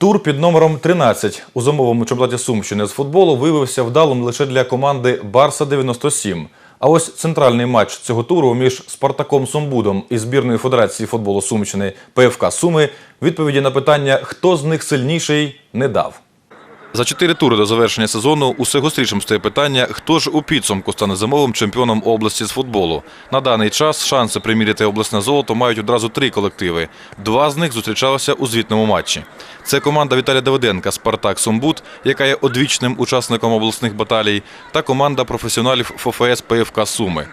Тур під номером 13 у зимовому чемпіонаті Сумщини з футболу виявився вдалим лише для команди Барса 97. А ось центральний матч цього туру між Спартаком Сумбудом і збірною федерації футболу Сумщини ПФК Суми відповіді на питання, хто з них сильніший, не дав. За чотири тури до завершення сезону усе гострішим стає питання, хто ж у підсумку стане зимовим чемпіоном області з футболу. На даний час шанси приміряти обласне золото мають одразу три колективи. Два з них зустрічалися у звітному матчі. Це команда Віталія Давиденка Спартак Сумбут, яка є одвічним учасником обласних баталій, та команда професіоналів ФФС ПФК Суми.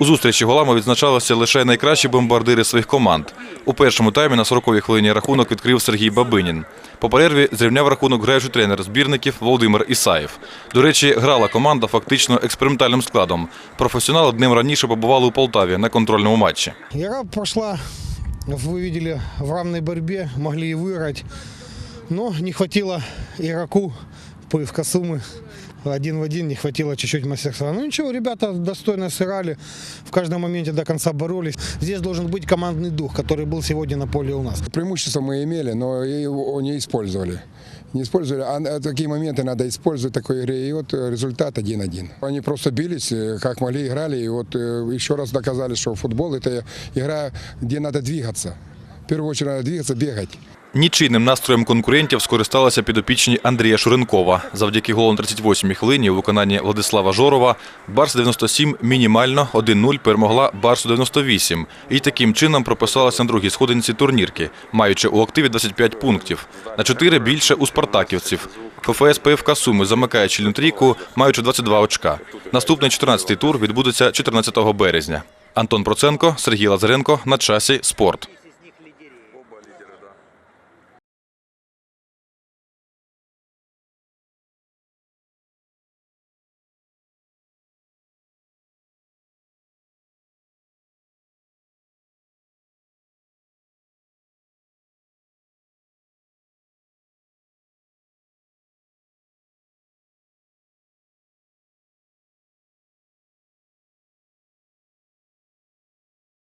У зустрічі голами відзначалися лише найкращі бомбардири своїх команд. У першому таймі на 40-й хвилині рахунок відкрив Сергій Бабинін. По перерві зрівняв рахунок граючий тренер збірників Володимир Ісаєв. До речі, грала команда фактично експериментальним складом. Професіонали днем раніше побували у Полтаві на контрольному матчі. Игра прошла, вы видели, в равной борьбе, могли и выиграть, но не хватило игроку ПФК Сумы. Один в один не хватило чуть-чуть мастерства. Ну ничего, ребята достойно сыграли, в каждом моменте до конца боролись. Здесь должен быть командный дух, который был сегодня на поле у нас. Преимущество мы имели, но его не использовали. Не использовали, а такие моменты надо использовать в такой игре. И вот э, результат 1-1. Они просто бились, э, как могли, играли. И вот э, еще раз доказали, что футбол это игра, где надо двигаться. В первую очередь надо двигаться, бегать. Нічийним настроєм конкурентів скористалися підопічні Андрія Шуренкова. Завдяки голу на 38-й хвилині у виконанні Владислава Жорова Барс 97 мінімально 1-0 перемогла Барсу 98 і таким чином прописалася на другій сходинці турнірки, маючи у активі 25 пунктів. На 4 більше у спартаківців. ФФС ПФК Суми замикає чільну трійку, маючи 22 очка. Наступний 14-й тур відбудеться 14 березня. Антон Проценко, Сергій Лазаренко. На часі спорт.